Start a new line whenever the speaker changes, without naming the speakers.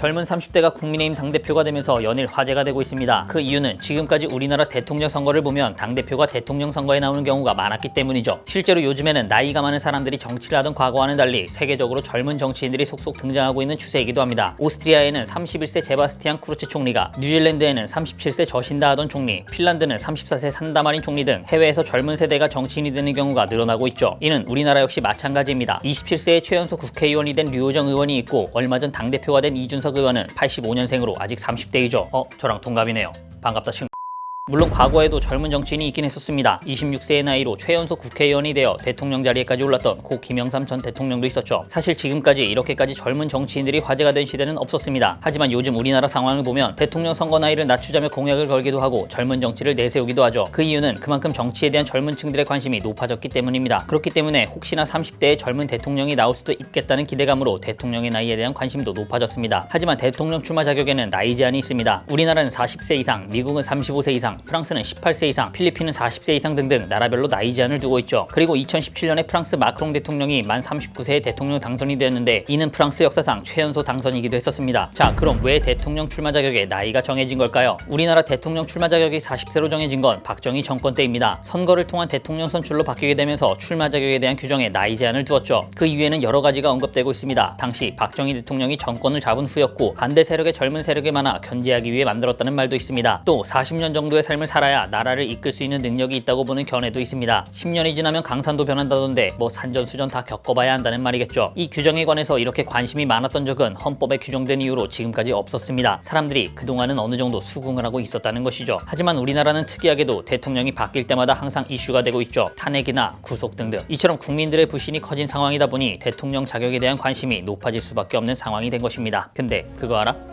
젊은 30대가 국민의힘 당대표가 되면서 연일 화제가 되고 있습니다. 그 이유는 지금까지 우리나라 대통령 선거를 보면 당대표가 대통령 선거에 나오는 경우가 많았기 때문이죠. 실제로 요즘에는 나이가 많은 사람들이 정치를 하던 과거와는 달리 세계적으로 젊은 정치인들이 속속 등장하고 있는 추세이기도 합니다. 오스트리아에는 31세 제바스티안 쿠르츠 총리가, 뉴질랜드에는 37세 저신다 하던 총리, 핀란드는 34세 산다마린 총리 등 해외에서 젊은 세대가 정치인이 되는 경우가 늘어나고 있죠. 이는 우리나라 역시 마찬가지입니다. 27세의 최연소 국회의원이 된 류호정 의원이 있고 얼마 전 당대표가 된 이준석 의원은 85년생으로 아직 30대이죠. 어, 저랑 동갑이네요. 반갑다 친구. 물론 과거에도 젊은 정치인이 있긴 했었습니다. 26세의 나이로 최연소 국회의원이 되어 대통령 자리에까지 올랐던 고 김영삼 전 대통령도 있었죠. 사실 지금까지 이렇게까지 젊은 정치인들이 화제가 된 시대는 없었습니다. 하지만 요즘 우리나라 상황을 보면 대통령 선거 나이를 낮추자며 공약을 걸기도 하고 젊은 정치를 내세우기도 하죠. 그 이유는 그만큼 정치에 대한 젊은 층들의 관심이 높아졌기 때문입니다. 그렇기 때문에 혹시나 30대의 젊은 대통령이 나올 수도 있겠다는 기대감으로 대통령의 나이에 대한 관심도 높아졌습니다. 하지만 대통령 출마 자격에는 나이 제한이 있습니다. 우리나라는 40세 이상, 미국은 35세 이상, 프랑스는 18세 이상, 필리핀은 40세 이상 등등 나라별로 나이 제한을 두고 있죠. 그리고 2017년에 프랑스 마크롱 대통령이 만 39세에 대통령 당선이 되었는데 이는 프랑스 역사상 최연소 당선이기도 했었습니다. 자, 그럼 왜 대통령 출마 자격에 나이가 정해진 걸까요? 우리나라 대통령 출마 자격이 40세로 정해진 건 박정희 정권 때입니다. 선거를 통한 대통령 선출로 바뀌게 되면서 출마 자격에 대한 규정에 나이 제한을 두었죠. 그 이유에는 여러 가지가 언급되고 있습니다. 당시 박정희 대통령이 정권을 잡은 후였고 반대 세력의 젊은 세력에 많아 견제하기 위해 만들었다는 말도 있습니다. 또 40년 정도의 삶을 살아야 나라를 이끌 수 있는 능력이 있다고 보는 견해도 있습니다. 10년이 지나면 강산도 변한다던데 뭐 산전수전 다 겪어봐야 한다는 말이겠죠. 이 규정에 관해서 이렇게 관심이 많았던 적은 헌법에 규정된 이유로 지금까지 없었습니다. 사람들이 그동안은 어느 정도 수긍을 하고 있었다는 것이죠. 하지만 우리나라는 특이하게도 대통령이 바뀔 때마다 항상 이슈가 되고 있죠. 탄핵이나 구속 등등. 이처럼 국민들의 불신이 커진 상황이다 보니 대통령 자격에 대한 관심이 높아질 수밖에 없는 상황이 된 것입니다. 근데 그거 알아?